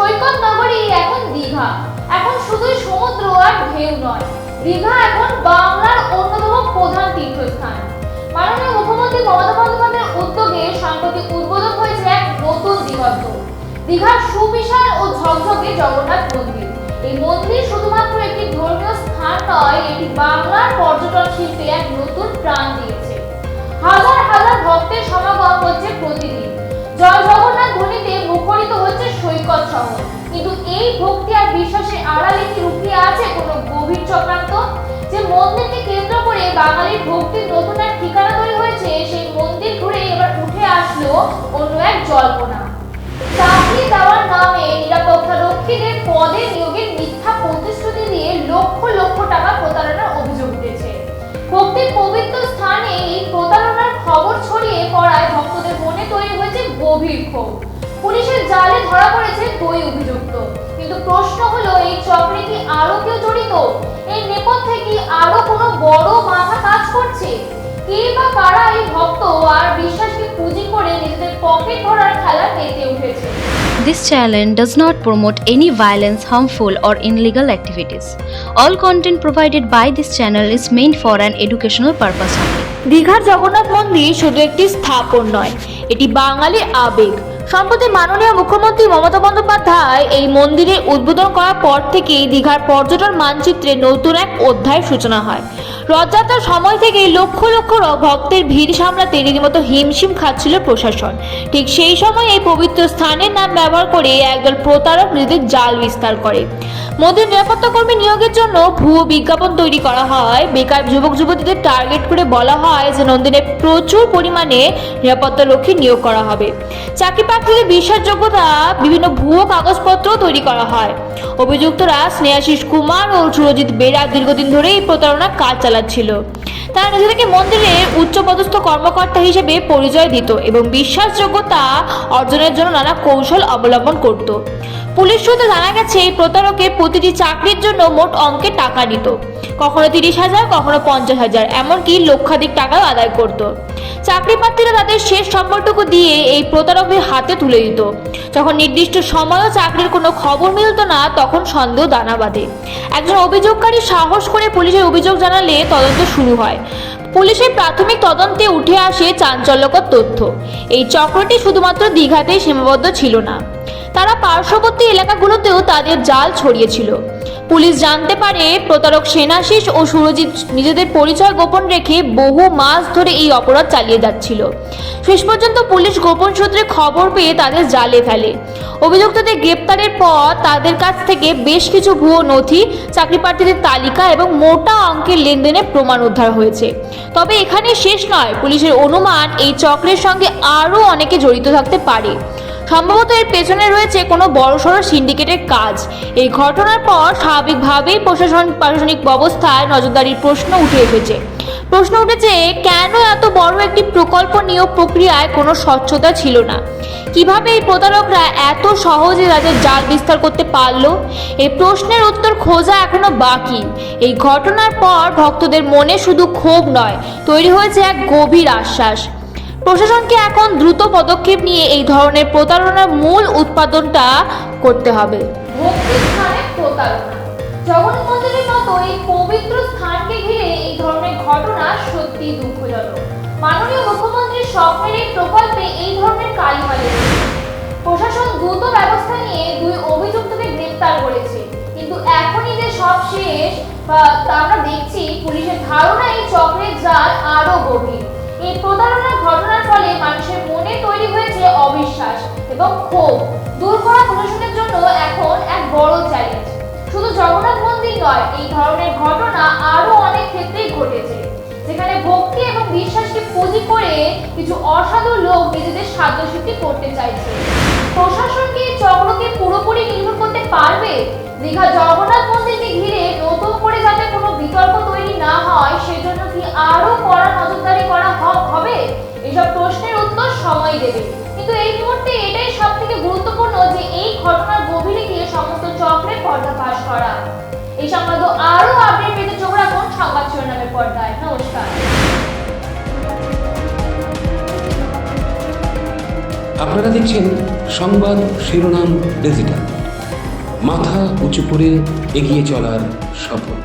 সৈকত নগরী এখন দীঘা। এখন শুধুই সমুদ্র আর ঢেউ নয়। দীঘা এখন বাংলার অন্যতম প্রধান তীর্থস্থান। মাননীয় মুখ্যমন্ত্রী মমতা বন্দ্যোপাধ্যায়ের উদ্যোগে সম্প্রতি উদ্বোধন হয়েছে এক নতুন দিগন্ত দীঘার সুবিশাল ও ঝকঝকে জগন্নাথ মন্দির। এই মন্দির শুধুমাত্র একটি ধর্মীয় স্থান নয়, এটি বাংলার পর্যটন শিল্পে এক ভক্তি আর বিশ্বাসের আড়ালে কি লুকিয়ে আছে কোনো গভীর চক্রান্ত? যে মন্দিরকে কেন্দ্র করে বাঙালির ভক্তির নতুন এক ঠিকানা তৈরি হয়েছে, সেই মন্দির ঘুরে এবার উঠে আসলো অন্য এক জল্পনা। চাকরি দেওয়ার নামে নিরাপত্তা রক্ষীদের পদে নিয়োগের মিথ্যা প্রতিশ্রুতি দিয়ে লক্ষ লক্ষ টাকা প্রতারণার অভিযোগ উঠেছে। ভক্তির পবিত্র স্থানে এই প্রতারণার খবর ছড়িয়ে পড়ায় ভক্তদের মনে তৈরি হয়েছে গভীর ক্ষোভ। পুলিশের জালে ধরা পড়েছে দুই অভিযুক্ত। কিন্তু প্রশ্ন হলো এই চক্রে কি আরও কেউ জড়িত এই নেপথ্যে কি আরও কোনো বড় মাথা কাজ করছে কে বা কারা এই ভক্ত আর বিশ্বাসকে পুঁজি করে নিজেদের পকেট ভরার খেলা পেতে উঠেছে This channel does not promote any violence, harmful, or illegal activities. All content provided by this channel is meant for an educational purpose only. দীঘার জগন্নাথ মন্দির শুধু একটি স্থাপন নয় এটি বাঙালির আবেগ সম্প্রতি মাননীয় মুখ্যমন্ত্রী মমতা বন্দ্যোপাধ্যায় এই মন্দিরের উদ্বোধন করার পর থেকেই দীঘার পর্যটন মানচিত্রে নতুন এক অধ্যায়ের সূচনা হয়। রথযাত্রার সময় থেকেই লক্ষ লক্ষ ভক্তের ভিড় সামলাতে রীতিমতো হিমশিম খাচ্ছিল প্রশাসন। ঠিক সেই সময় এই পবিত্র স্থানের নাম ব্যবহার করে একদল প্রতারক নিজেদের জাল বিস্তার করে। মন্দির নিরাপত্তা কর্মী নিয়োগের জন্য ভুয়ো বিজ্ঞাপন তৈরি করা হয়। বেকার যুবক যুবতীদের টার্গেট করে বলা হয় যে নন্দিনে প্রচুর পরিমাণে নিরাপত্তা রক্ষী নিয়োগ করা হবে। চাকরি প্রার্থীদের বিশ্বাসযোগ্যতা, বিভিন্ন ভুয়ো কাগজপত্র তৈরি করা হয়। অভিযুক্তরা স্নেহাশিস কুমার ও সুরজিৎ বেরা দীর্ঘদিন ধরে এই প্রতারণার কাজ চালাচ্ছিল। তারা নিজেদেরকে মন্দিরের উচ্চপদস্থ কর্মকর্তা হিসেবে পরিচয় দিত এবং বিশ্বাসযোগ্যতা অর্জনের জন্য নানা কৌশল অবলম্বন করত। পুলিশ সূত্রে জানা গেছে, এই প্রতারকে প্রতিটি চাকরির জন্য মোট অঙ্কের টাকা নিত কখনো তিরিশ হাজার, কখনো পঞ্চাশ হাজার, এমনকি লক্ষাধিক টাকাও আদায় করত। চাকরি প্রার্থীরা তাদের শেষ সম্বলটুকু দিয়ে এই প্রতারকদের হাতে তুলে দিত। যখন নির্দিষ্ট সময়ও চাকরির কোনো খবর মিলতো না, তখন সন্দেহ দানা বাঁধে। একজন অভিযোগকারী সাহস করে পুলিশের অভিযোগ জানালে তদন্ত শুরু হয়। পুলিশের প্রাথমিক তদন্তে উঠে আসে চাঞ্চল্যকর তথ্য। এই চক্রটি শুধুমাত্র দীঘাতেই সীমাবদ্ধ ছিল না। তারা পার্শ্ববর্তী এলাকাগুলোতেও তাদের জাল ছড়িয়েছিল। পুলিশ জানতে পারে প্রতারক সেনাশিস ও সুরজিৎ নিজেদের পরিচয় গোপন রেখে বহু মাস ধরে এই অপরাধ চালিয়ে যাচ্ছিল। শেষ পর্যন্ত পুলিশ গোপন সূত্রে খবর পেয়ে তাদের জালে ফেলে। অভিযুক্তদের গ্রেপ্তারের পর তাদের কাছ থেকে বেশ কিছু ভুয়ো নথি, চাকরি প্রার্থীদের তালিকা এবং মোটা অঙ্কের লেনদেনের প্রমাণ উদ্ধার হয়েছে। তবে এখানে শেষ নয়, পুলিশের অনুমান এই চক্রের সঙ্গে আরও অনেকে জড়িত থাকতে পারে। সম্ভবত এর পেছনে রয়েছে কোনো বড়সড় সিন্ডিকেটের কাজ। এই ঘটনার পর স্বাভাবিকভাবেই প্রশাসন, প্রশাসনিক ব্যবস্থায় নজরদারির প্রশ্ন উঠে এসেছে। প্রশ্ন উঠেছে, কেন এত বড় একটি প্রকল্প নিয়োগ প্রক্রিয়ায় কোনো স্বচ্ছতা ছিল না? কীভাবে এই প্রতারকরা এত সহজে তাদের জাল বিস্তার করতে পারল? এই প্রশ্নের উত্তর খোঁজা এখনও বাকি। এই ঘটনার পর ভক্তদের মনে শুধু ক্ষোভ নয়, তৈরি হয়েছে এক গভীর আশ্বাস। প্রশাসনকে এখন দ্রুত পদক্ষেপ নিয়ে এই ধরনের প্রতারণার মূল উৎপাদনটা করতে হবে। জগন্নাথ মন্দিরের মতো এই পবিত্র স্থানকে ঘিরে এই ধরনের ঘটনা দুঃখজনক। প্রকল্পে এই ধরনের প্রশাসন দ্রুত ব্যবস্থা নিয়ে দুই অভিযুক্তকে গ্রেপ্তার করেছে। কিন্তু এখনই যে সব আমরা দেখছি, পুলিশের ধারণা এই চক্রের জাল আরও গভীর। এবং ক্ষোভ দূর করা প্রশাসনের জন্য এখন এক বড় চ্যালেঞ্জ শুধু জগন্নাথ মন্দির নয়, এই ধরনের ঘটনা আরও অনেক ক্ষেত্রেই ঘটেছে। যেখানে ভক্তি এবং বিশ্বাসকে পুঁজি করে কিছু অসাধু লোক নিজেদের সাধ্যসিদ্ধি করতে চাইছে। প্রশাসন কি চক্রকে পুরোপুরি নির্মূল করতে পারবে? দীঘা জগন্নাথ মন্দিরকে ঘিরে নতুন করে যাতে কোনো বিতর্ক তৈরি না হয়, সেজন্য কি আরও কড়া নজরদারি করা পেতে চোখ রাখুন সংবাদ পর্দায়। নমস্কার। আপনারা দেখছেন সংবাদ শিরোনাম ডিজিটাল মাথা উঁচু করে এগিয়ে চলার শপথ।